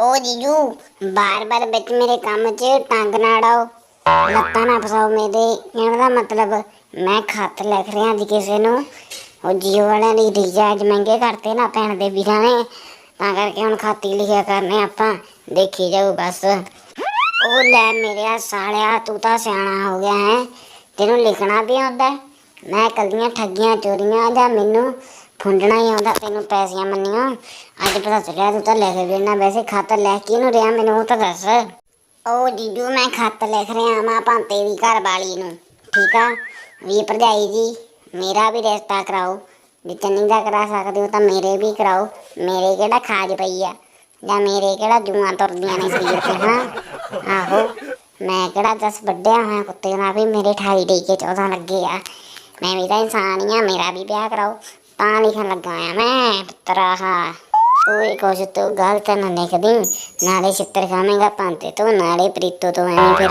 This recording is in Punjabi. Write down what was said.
ਓ ਜੀਜੂ ਬਾਰ ਬਾਰ ਵਿੱਚ ਮੇਰੇ ਕੰਮ 'ਚ ਟੰਗ ਨਾ ਅੜਾਓ ਲੱਤਾਂ ਨਾ ਫਸਾਓ ਮੇਰੇ। ਕਹਿਣ ਦਾ ਮਤਲਬ ਮੈਂ ਖੱਤ ਲਿਖ ਰਿਹਾ ਜੀ ਕਿਸੇ ਨੂੰ। ਉਹ ਜੀਓ ਵਾਲਿਆਂ ਦੀ ਰਿਚਾਰਜ ਮਹਿੰਗੇ ਕਰਤੇ ਨਾ ਭੈਣ ਦੇ ਵੀਰਾਂ ਨੇ। ਤਾਂ ਕਰਕੇ ਹੁਣ ਖਾਤੀ ਲਿਖਿਆ ਕਰਨੇ ਆਪਾਂ। ਦੇਖੀ ਜਾਓ ਬਸ। ਉਹ ਲੈ ਮੇਰੇ ਸਾਲਿਆ, ਤੂੰ ਤਾਂ ਸਿਆਣਾ ਹੋ ਗਿਆ ਹੈ। ਤੈਨੂੰ ਲਿਖਣਾ ਵੀ ਆਉਂਦਾ ਮੈਂ ਕੱਲੀਆਂ ਠੱਗੀਆਂ, ਚੋਰੀਆਂ ਜਾਂ ਮੈਨੂੰ ਫੁੰਡਣਾ ਹੀ ਆਉਂਦਾ, ਤੈਨੂੰ ਪੈਸਿਆਂ ਮੰਨੀਆਂ। ਅੱਜ ਪਤਾ ਚੱਲਿਆ ਤੂੰ ਤਾਂ ਲਿਖ ਦੇਣਾ ਵੈਸੇ ਖਤ ਲੈ ਕੇ ਨੂੰ ਰਿਹਾ, ਮੈਨੂੰ ਉਹ ਤਾਂ ਦੱਸ। ਉਹ ਜੀਜੂ, ਮੈਂ ਖਤ ਲਿਖ ਰਿਹਾ ਮਾਂ ਭਾਂਤੇ ਦੀ ਘਰ ਵਾਲੀ ਨੂੰ। ਠੀਕ ਆ? ਵੀ ਭਰਜਾਈ ਜੀ, ਮੇਰਾ ਵੀ ਰਿਸ਼ਤਾ ਕਰਾਓ। ਜੇ ਚੰਨੀ ਦਾ ਕਰਾ ਸਕਦੇ ਹੋ ਤਾਂ ਮੇਰੇ ਵੀ ਕਰਾਓ। ਮੇਰੇ ਕਿਹੜਾ ਖਾਜ ਪਈ ਆ? ਜਾਂ ਮੇਰੇ ਕਿਹੜਾ ਜੂਆਂ ਤੁਰਦੀਆਂ ਨੇ ਸਰੀਰ ਤੇ ਹਾਂ ਆਹੋ। ਮੈਂ ਕਿਹੜਾ ਦਸ ਵੱਡਿਆ ਹੋਇਆ ਕੁੱਤੇ ਨਾਲ ਵੀ ਮੇਰੇ 28 ਦੇ 14 ਲੱਗੇ ਆ। ਮੈਂ ਵੀ ਤਾਂ ਇਨਸਾਨ ਹੀ ਆ, ਮੇਰਾ ਵੀ ਵਿਆਹ ਕਰਾਓ। ਤਾਂ ਲਿਖਣ ਲੱਗਾ ਆ ਮੈਂ, ਪੁੱਤਰਾ ਤੂੰ ਇਹ ਕੁਛ ਤੂੰ ਗਲਤ ਨਾ ਲਿਖਦੀ, ਨਾਲੇ ਛਿੱਤਰ ਖਾਵੇਂਗਾ ਪੰਤੇ ਤੋਂ, ਨਾਲੇ ਪ੍ਰੀਤੋ ਤੋਂ, ਐਵੇਂ ਫਿਰ